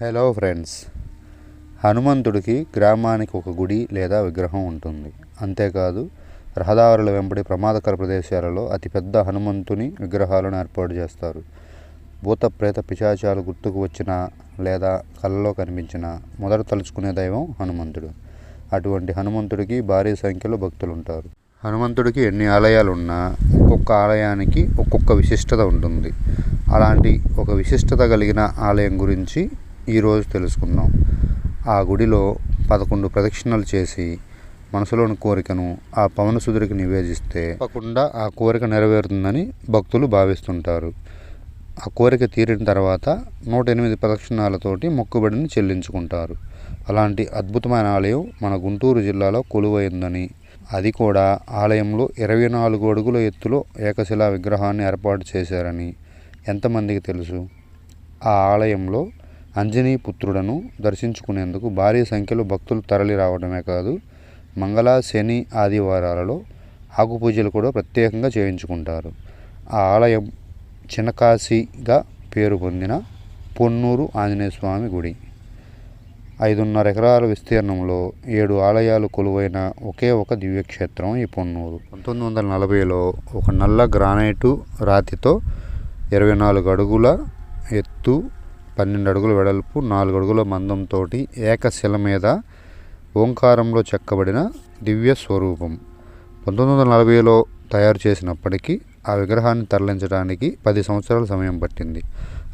Hello friends హనుమంతుడికి గ్రామానికి ఒక గుడి లేదా విగ్రహం ఉంటుంది. అంతేకాదు రహదారుల వెంబడి ప్రమాదకర ప్రదేశాలలో అతిపెద్ద హనుమంతుని విగ్రహాలను ఏర్పాటు చేస్తారు. భూత ప్రేత పిశాచాలు గుర్తుకు వచ్చిన లేదా కళ్ళలో కనిపించిన మొదట తలుచుకునే దైవం హనుమంతుడు. అటువంటి హనుమంతుడికి భారీ సంఖ్యలో భక్తులు ఉంటారు హనుమంతుడికి ఎన్ని ఆలయాలు ఉన్నా ఒక్కొక్క ఆలయానికి ఒక్కొక్క విశిష్టత ఉంటుంది. అలాంటి ఒక విశిష్టత కలిగిన ఆలయం గురించి ఈరోజు తెలుసుకుందాం. ఆ గుడిలో పదకొండు ప్రదక్షిణలు చేసి మనసులోని కోరికను ఆ పవన సుధుడికి నివేదిస్తే తప్పకుండా ఆ కోరిక నెరవేరుతుందని భక్తులు భావిస్తుంటారు. ఆ కోరిక తీరిన తర్వాత నూట ఎనిమిది ప్రదక్షిణాలతోటి మొక్కుబడిని చెల్లించుకుంటారు. అలాంటి అద్భుతమైన ఆలయం మన గుంటూరు జిల్లాలో కొలువైందని అది కూడా ఆలయంలో ఇరవై నాలుగు అడుగుల ఎత్తులో ఏకశిలా విగ్రహాన్ని ఏర్పాటు చేశారని ఎంతమందికి తెలుసు? ఆ ఆలయంలో అంజనీ పుత్రుడను దర్శించుకునేందుకు భారీ సంఖ్యలో భక్తులు తరలి రావడమే కాదు మంగళ శని ఆదివారాలలో ఆకు పూజలు కూడా ప్రత్యేకంగా చేయించుకుంటారు. ఆ ఆలయం చినకాశిగా పేరు పొందిన పొన్నూరు ఆంజనేయ స్వామి గుడి. ఐదున్నర ఎకరాల విస్తీర్ణంలో ఏడు ఆలయాలు కొలువైన ఒకే ఒక దివ్యక్షేత్రం ఈ పొన్నూరు. పంతొమ్మిది వందల నలభైలో ఒక నల్ల గ్రానైటు రాతితో ఇరవై నాలుగు అడుగుల ఎత్తు పన్నెండు అడుగుల వెడల్పు నాలుగు అడుగుల మందంతో ఏకశిల మీద ఓంకారంలో చెక్కబడిన దివ్య స్వరూపం. పంతొమ్మిది వందల నలభైలో తయారు చేసినప్పటికీ ఆ విగ్రహాన్ని తరలించడానికి పది సంవత్సరాల సమయం పట్టింది.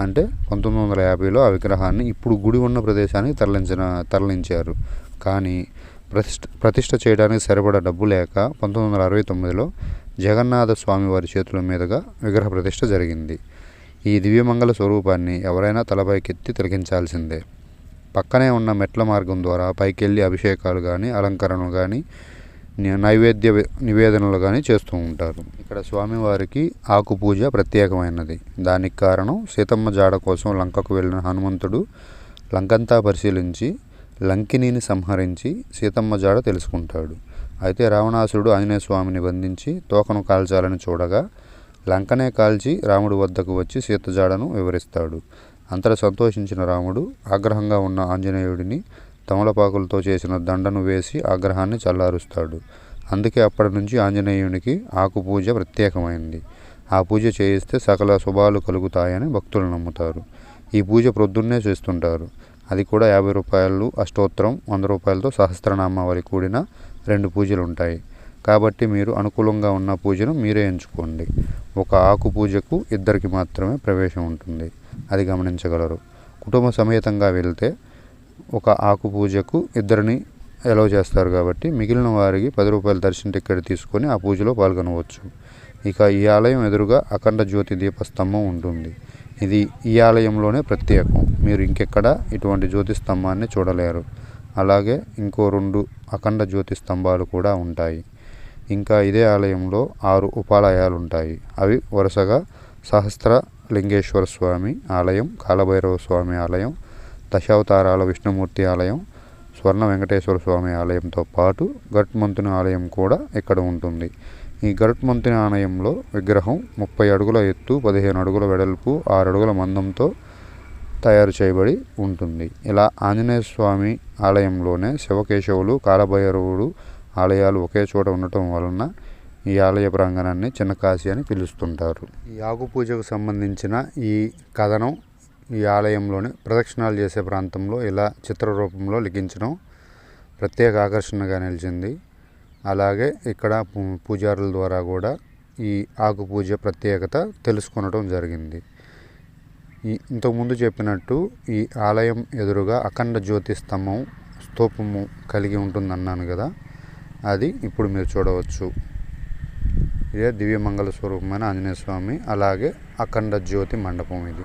అంటే పంతొమ్మిది వందల యాభైలో ఆ విగ్రహాన్ని ఇప్పుడు గుడి ఉన్న ప్రదేశానికి తరలించిన తరలించారు. కానీ ప్రతిష్ఠ ప్రతిష్ఠ చేయడానికి సరిపడా డబ్బు లేక పంతొమ్మిది వందల అరవై తొమ్మిదిలో జగన్నాథ స్వామి వారి చేతుల మీదుగా విగ్రహ ప్రతిష్ఠ జరిగింది. ఈ దివ్యమంగళ స్వరూపాన్ని ఎవరైనా తలపైకెత్తి తిలకించాల్సిందే. పక్కనే ఉన్న మెట్ల మార్గం ద్వారా పైకెళ్ళి అభిషేకాలు కానీ అలంకరణలు కానీ నైవేద్య నివేదనలు కానీ చేస్తూ ఉంటారు. ఇక్కడ స్వామివారికి ఆకు పూజ ప్రత్యేకమైనది. దానికి కారణం సీతమ్మ జాడ కోసం లంకకు వెళ్ళిన హనుమంతుడు లంకంతా పరిశీలించి లంకినిని సంహరించి సీతమ్మ జాడ తెలుసుకుంటాడు. అయితే రావణాసురుడు ఆంజనేయ స్వామిని బంధించి తోకను కాల్చాలని చూడగా లంకనే కాల్చి రాముడి వద్దకు వచ్చి సీత జాడను వివరిస్తాడు. అంతట సంతోషించిన రాముడు ఆగ్రహంగా ఉన్న ఆంజనేయుడిని తమలపాకులతో చేసిన దండను వేసి ఆగ్రహాన్ని చల్లారుస్తాడు. అందుకే అప్పటి నుంచి ఆంజనేయునికి ఆకు పూజ ప్రత్యేకమైంది. ఆ పూజ చేయిస్తే సకల శుభాలు కలుగుతాయని భక్తులు నమ్ముతారు. ఈ పూజ ప్రొద్దున్నే చేస్తుంటారు. అది కూడా యాభై రూపాయలు అష్టోత్తరం వంద రూపాయలతో సహస్రనామావళి కూడిన రెండు పూజలు ఉంటాయి కాబట్టి మీరు అనుకూలంగా ఉన్న పూజను మీరే ఎంచుకోండి. ఒక ఆకు పూజకు ఇద్దరికి మాత్రమే ప్రవేశం ఉంటుంది. అది గమనించగలరు. కుటుంబ సమేతంగా వెళ్తే ఒక ఆకు పూజకు ఇద్దరిని ఎలవ్ చేస్తారు కాబట్టి మిగిలిన వారికి పది రూపాయల దర్శన టికెట్ తీసుకొని ఆ పూజలో పాల్గొనవచ్చు. ఇక ఈ ఆలయం ఎదురుగా అఖండ జ్యోతి దీపస్తంభం ఉంటుంది. ఇది ఈ ఆలయంలోనే ప్రత్యేకం. మీరు ఇంకెక్కడ ఇటువంటి జ్యోతి స్తంభాన్ని చూడలేరు. అలాగే ఇంకో రెండు అఖండ జ్యోతి స్తంభాలు కూడా ఉంటాయి. ఇంకా ఇదే ఆలయంలో ఆరు ఉపాలయాలు ఉంటాయి అవి వరుసగా సహస్ర లింగేశ్వర స్వామి ఆలయం కాలభైరవ స్వామి ఆలయం దశావతారాల విష్ణుమూర్తి ఆలయం స్వర్ణ వెంకటేశ్వర స్వామి ఆలయంతో పాటు గట్మంతుని ఆలయం కూడా ఇక్కడ ఉంటుంది. ఈ గరుత్మంతుని ఆలయంలో విగ్రహం ముప్పై అడుగుల ఎత్తు పదిహేను అడుగుల వెడల్పు ఆరు అడుగుల మందంతో తయారు చేయబడి ఉంటుంది. ఇలా ఆంజనేయ స్వామి ఆలయంలోనే శివకేశవులు కాలభైరవుడు ఆలయాలు ఒకే చోట ఉండటం వలన ఈ ఆలయ ప్రాంగణాన్ని చిన్నకాశి అని పిలుస్తుంటారు. ఈ ఆకు పూజకు సంబంధించిన ఈ కథనం ఈ ఆలయంలోని ప్రదక్షిణాలు చేసే ప్రాంతంలో ఇలా చిత్ర రూపంలో లిఖించడం ప్రత్యేక ఆకర్షణగా నిలిచింది. అలాగే ఇక్కడ పూజారుల ద్వారా కూడా ఈ ఆకు పూజ ప్రత్యేకత తెలుసుకొనడం జరిగింది. ఈ ఇంతకుముందు చెప్పినట్టు ఈ ఆలయం ఎదురుగా అఖండ జ్యోతి స్తంభం స్తూపము కలిగి ఉంటుందన్నాను కదా. అది ఇప్పుడు మీరు చూడవచ్చు. ఇదే దివ్యమంగళ స్వరూపమైన ఆంజనేయ స్వామి అలాగే అఖండ జ్యోతి మండపం ఇది.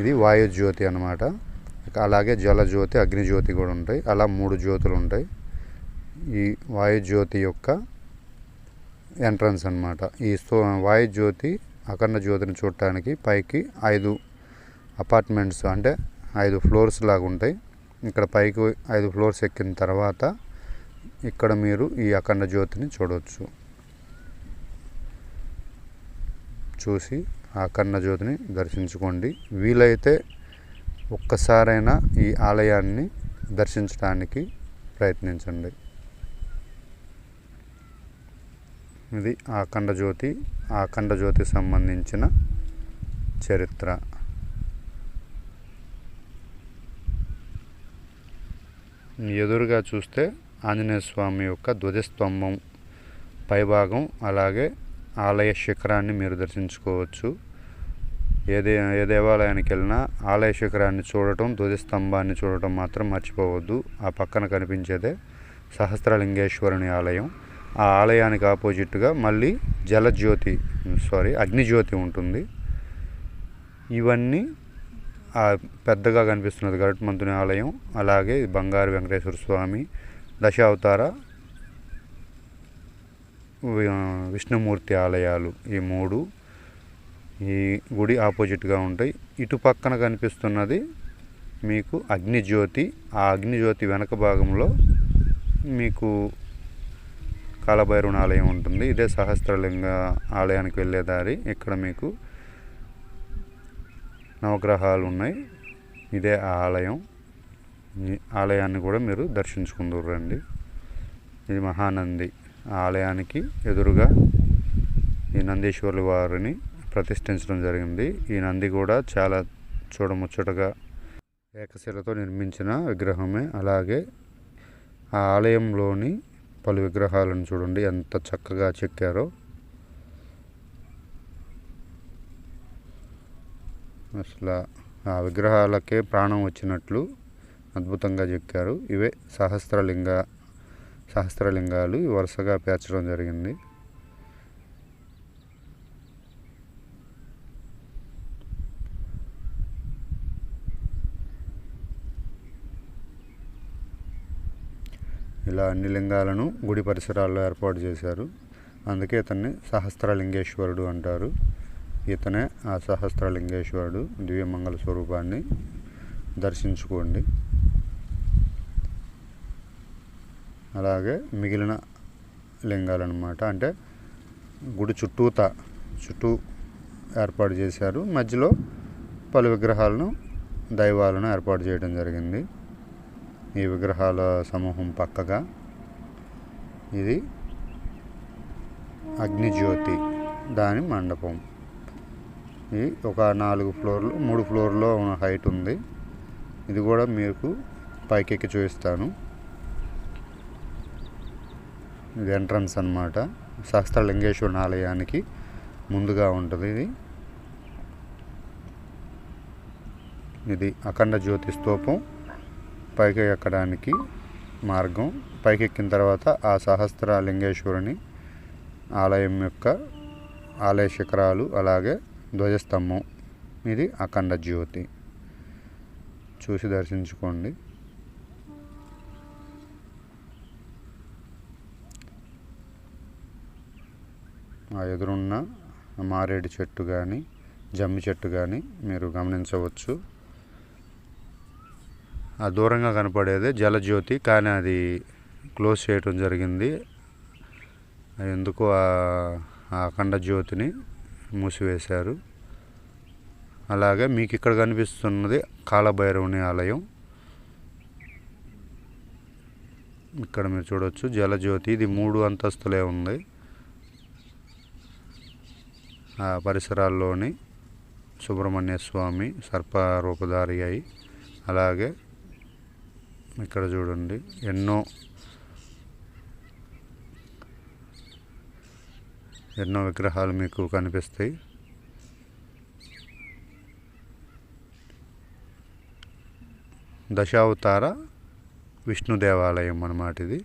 ఇది వాయు జ్యోతి అనమాట అలాగే జలజ్యోతి అగ్నిజ్యోతి కూడా ఉంటాయి. అలా మూడు జ్యోతులు ఉంటాయి. ఈ వాయు జ్యోతి యొక్క ఎంట్రన్స్ అనమాట ఈ sto- వాయు జ్యోతి అఖండ జ్యోతిని చూడటానికి పైకి ఐదు అపార్ట్మెంట్స్ అంటే ఐదు ఫ్లోర్స్ లాగా ఉంటాయి. ఇక్కడ పైకి ఐదు ఫ్లోర్స్ ఎక్కిన తర్వాత ఇక్కడ మీరు ఈ అఖండ జ్యోతిని చూడవచ్చు చూసి ఆ అఖండ జ్యోతిని దర్శించుకోండి. వీలైతే ఒక్కసారైనా ఈ ఆలయాన్ని దర్శించడానికి ప్రయత్నించండి. ఇది అఖండ జ్యోతి ఆ అఖండ జ్యోతికి సంబంధించిన చరిత్ర. ఎదురుగా చూస్తే ఆంజనేయ స్వామి యొక్క ధ్వజస్తంభం పైభాగం అలాగే ఆలయ శిఖరాన్ని మీరు దర్శించుకోవచ్చు. ఏ దే ఏ దేవాలయానికి వెళ్ళినా ఆలయ శిఖరాన్ని చూడటం ధ్వజస్తంభాన్ని చూడటం మాత్రం మర్చిపోవద్దు. ఆ పక్కన కనిపించేదే సహస్రలింగేశ్వరుని ఆలయం. ఆ ఆలయానికి ఆపోజిట్గా మళ్ళీ జలజ్యోతి సారీ అగ్నిజ్యోతి ఉంటుంది. ఇవన్నీ పెద్దగా కనిపిస్తున్నది గరుట్మంతుని ఆలయం అలాగే బంగారు వెంకటేశ్వర స్వామి దశావతార విష్ణుమూర్తి ఆలయాలు ఈ మూడు ఈ గుడి ఆపోజిట్గా ఉంటాయి. ఇటు పక్కన కనిపిస్తున్నది మీకు అగ్నిజ్యోతి. ఆ అగ్నిజ్యోతి వెనక భాగంలో మీకు కాలభైరవుని ఆలయం ఉంటుంది. ఇదే సహస్రలింగ ఆలయానికి వెళ్ళే దారి. ఇక్కడ మీకు నవగ్రహాలు ఉన్నాయి. ఇదే ఆ ఆలయం. ఈ ఆలయాన్ని కూడా మీరు దర్శించుకుందరు రండి. ఇది మహానంది ఆలయానికి ఎదురుగా ఈ నందీశ్వరుల వారిని ప్రతిష్ఠించడం జరిగింది. ఈ నంది కూడా చాలా చూడముచ్చటగా ఏకశిలతో నిర్మించిన విగ్రహమే. అలాగే ఆ ఆలయంలోని పలు విగ్రహాలను చూడండి ఎంత చక్కగా చెక్కారో. అసలు ఆ విగ్రహాలకే ప్రాణం వచ్చినట్లు అద్భుతంగా చెక్కారు. ఇవే సహస్రలింగ సహస్రలింగాలు వరుసగా పేర్చడం జరిగింది. ఇలా అన్ని లింగాలను గుడి పరిసరాల్లో ఏర్పాటు చేశారు. అందుకే ఇతన్ని సహస్రలింగేశ్వరుడు అంటారు. ఇతనే ఆ సహస్రలింగేశ్వరుడు. దివ్యమంగళ స్వరూపాన్ని దర్శించుకోండి. అలాగే మిగిలిన లింగాలన్నమాట. అంటే గుడి చుట్టూత చుట్టూ ఏర్పాటు చేశారు. మధ్యలో పలు విగ్రహాలను దైవాలను ఏర్పాటు చేయడం జరిగింది. ఈ విగ్రహాల సమూహం పక్కగా ఇది అగ్నిజ్యోతి దాని మండపం. ఇది ఒక నాలుగు ఫ్లోర్లు మూడు ఫ్లోర్లో ఉన్న హైట్ ఉంది. ఇది కూడా మీకు పైకెక్కి చూపిస్తాను. ఇది ఎంట్రన్స్ అన్నమాట. సహస్రలింగేశ్వరుని ఆలయానికి ముందుగా ఉంటుంది ఇది. ఇది అఖండ జ్యోతి స్తూపం. పైకి ఎక్కడానికి మార్గం. పైకి ఎక్కిన తర్వాత ఆ సహస్రలింగేశ్వరుని ఆలయం యొక్క ఆలయ శిఖరాలు అలాగే ధ్వజస్తంభం. ఇది అఖండ జ్యోతి. చూసి దర్శించుకోండి. ఆ ఎదురున్న మారేడు చెట్టు కానీ జమ్మి చెట్టు కానీ మీరు గమనించవచ్చు. ఆ దూరంగా కనపడేది జలజ్యోతి కానీ అది క్లోజ్ చేయటం జరిగింది. అది ఆ- అఖండ జ్యోతిని మూసివేశారు. అలాగే మీకు ఇక్కడ కనిపిస్తున్నది కాలభైరవుని ఆలయం. ఇక్కడ మీరు చూడవచ్చు జలజ్యోతి. ఇది మూడు అంతస్తులే ఉంది. పరిసరాల్లోని సుబ్రహ్మణ్య స్వామి సర్పరూపధారి అయి అలాగే ఇక్కడ చూడండి ఎన్నో ఎన్నో విగ్రహాలు మీకు కనిపిస్తాయి. దశావతార విష్ణు దేవాలయం అన్నమాట ఇది.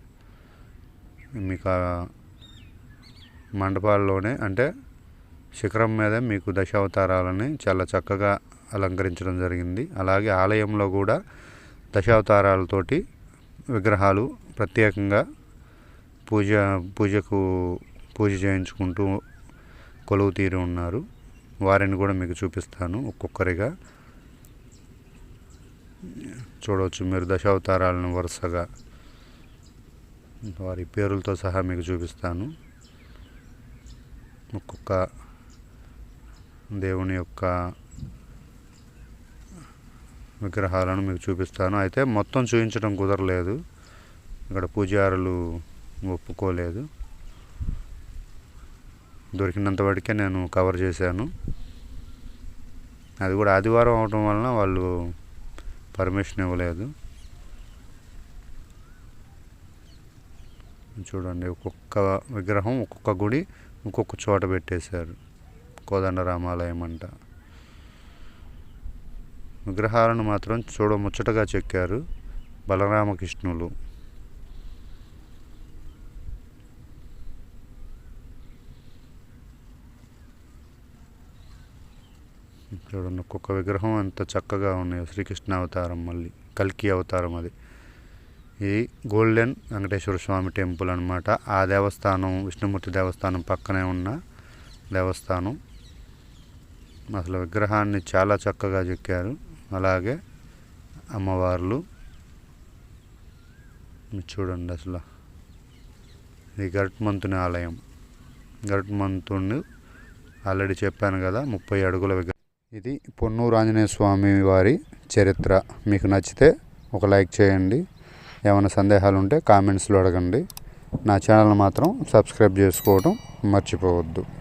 మీకు మండపాల్లోనే అంటే శిఖరం మీద మీకు దశావతారాలని చాలా చక్కగా అలంకరించడం జరిగింది. అలాగే ఆలయంలో కూడా దశావతారాలతోటి విగ్రహాలు ప్రత్యేకంగా పూజ పూజకు పూజ చేయించుకుంటూ కొలువు తీరి ఉన్నారు. వారిని కూడా మీకు చూపిస్తాను ఒక్కొక్కరిగా. చూడవచ్చు మీరు దశావతారాలను వరుసగా. వారి పేరులతో సహా మీకు చూపిస్తాను. ఒక్కొక్క దేవుని యొక్క విగ్రహాలను మీకు చూపిస్తాను. అయితే మొత్తం చూపించడం కుదరలేదు. ఇక్కడ పూజారులు ఒప్పుకోలేదు. దొరికినంత వరకే నేను కవర్ చేశాను. అది కూడా ఆదివారం అవటం వలన వాళ్ళు పర్మిషన్ ఇవ్వలేదు. చూడండి ఒక్కొక్క విగ్రహం ఒక్కొక్క గుడి ఒక్కొక్క చోట పెట్టేశారు. కోదండ రామాలయం అంట. విగ్రహాలను మాత్రం చూడ ముచ్చటగా చెక్కారు బలరామకృష్ణులు. చూడండి ఒక్కొక్క విగ్రహం ఎంత చక్కగా ఉన్నాయి శ్రీకృష్ణ అవతారం మళ్ళీ కల్కి అవతారం అది. ఇది గోల్డెన్ వెంకటేశ్వర స్వామి టెంపుల్ అనమాట ఆ దేవస్థానం విష్ణుమూర్తి దేవస్థానం పక్కనే ఉన్న దేవస్థానం. అసలు విగ్రహాన్ని చాలా చక్కగా చెక్కారు. అలాగే అమ్మవార్లు. చూడండి అసలు. ఇది గరుట్మంతుని ఆలయం. గరుట్మంతుని ఆల్రెడీ చెప్పాను కదా ముప్పై అడుగుల విగ్రహం ఇది పొన్నూరు ఆంజనేయ స్వామి వారి చరిత్ర. మీకు నచ్చితే ఒక లైక్ చేయండి. ఏమైనా సందేహాలు ఉంటే కామెంట్స్లో అడగండి. నా ఛానల్ మాత్రం సబ్స్క్రైబ్ చేసుకోవడం మర్చిపోవద్దు.